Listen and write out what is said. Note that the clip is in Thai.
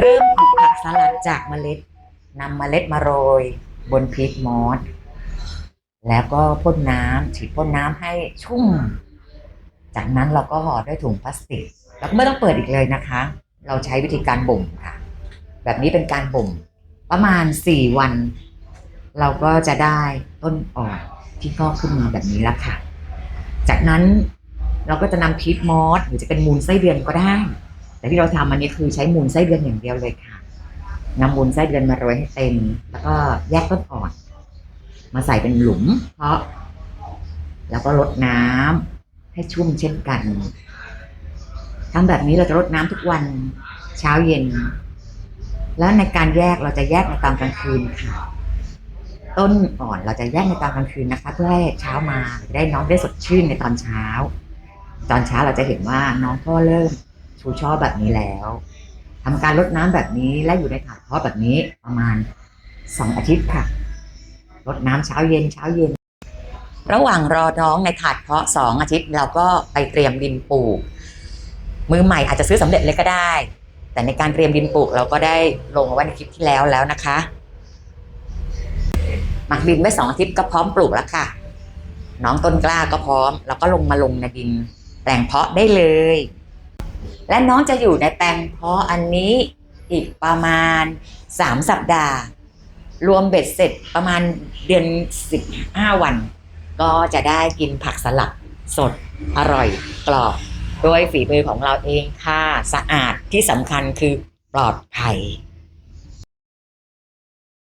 เริ่มปลูกผักสลัดจากเมล็ดนำเมล็ดมาโรย บนพีทมอสแล้วก็พ่นน้ำฉีดพ่นน้ำให้ชุ่ม จากนั้นเราก็ห่อด้วยถุงพลาสติก แล้วก็ไม่ต้องเปิดอีกเลยนะคะ เราใช้วิธีการบ่มค่ะ แบบนี้เป็นการบ่ม ประมาณสี่วัน เราก็จะได้ต้นอ่อนที่งอกขึ้นมาแบบนี้แล้วค่ะ จากนั้นเราก็จะนำพีทมอสหรือจะเป็นมูลไส้เดือนก็ได้ แต่ที่เราทำอันนี้คือใช้มูลไส้เดือนอย่างเดียวเลยค่ะนำมูลไส้เดือนมาโรยให้เต็ม แล้วก็แยกต้นอ่อน มาใส่เป็นหลุม เพราะ แล้วก็รดน้ำให้ชุ่มเช่นกันทำแบบนี้เราจะรดน้ำทุกวันเช้าเย็น แล้วในการแยกเราจะแยกในตอนกลางคืนค่ะ ต้นอ่อนเราจะแยกในตอนกลางคืนนะคะ เพื่อให้เช้ามาได้น้องได้สดชื่นในตอนเช้า ตอนเช้าเราจะเห็นว่าน้องก็เริ่ม ชูช่อแบบนี้แล้วทำการรดน้ำแบบนี้และอยู่ในถาดเพาะแบบนี้ประมาณสองอาทิตย์ค่ะรดน้ำเช้าเย็นเช้าเย็น ระหว่างรอน้องในถาดเพาะสองอาทิตย์เราก็ไปเตรียมดินปลูก มือใหม่อาจจะซื้อสำเร็จเลยก็ได้ แต่ในการเตรียมดินปลูกเราก็ได้ลงเอาไว้ในคลิปที่แล้วแล้วนะคะหมักดินไว้สองอาทิตย์ก็พร้อมปลูกแล้วค่ะ น้องต้นกล้าก็พร้อม แล้วก็ลงมาลงในดินแปลงเพาะได้เลย และน้องจะอยู่ในแปลงเพาะอันนี้อีกประมาณสามสัปดาห์ รวมเบ็ดเสร็จประมาณเดือนสิบห้าวัน ก็จะได้กินผักสลัดสดอร่อยกรอบด้วยฝีมือของเราเองค่ะ สะอาดที่สำคัญคือปลอดภัย